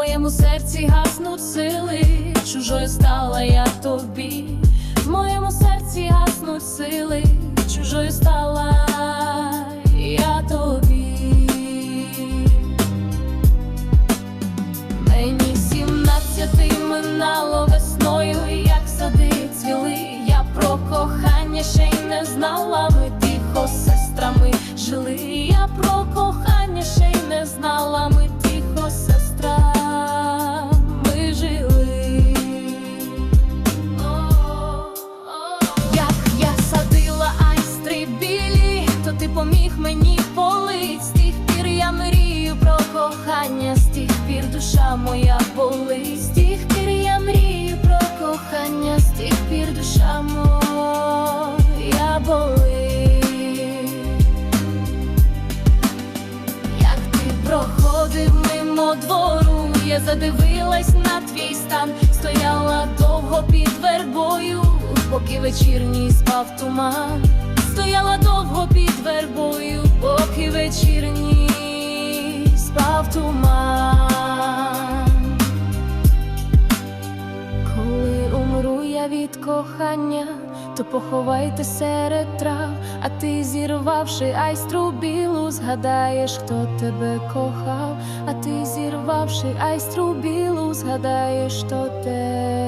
моєму серці гаснуть сили, чужою стала я тобі, в моєму серці гаснуть сили, чужою стала я тобі. Мені сімнадцяти минало весною, як сади цвіли. Я про кохання ще й не знала, ми тихо сестрами жили. Я про кохання усміх мені болить, з тих пір я мрію про кохання, з тих пір душа моя болить, з тих пір я мрію про кохання, з тих пір душа моя болить, як ти проходив мимо двору, я задивилась на твій стан, стояла довго під вербою, поки вечірній спав туман, стояла вербою, поки вечірній спав туман. Коли умру я від кохання, то поховайте серед трав, а ти зірвавши айстру білу, згадаєш, хто тебе кохав, а ти зірвавши айстру білу, згадаєш, хто тебе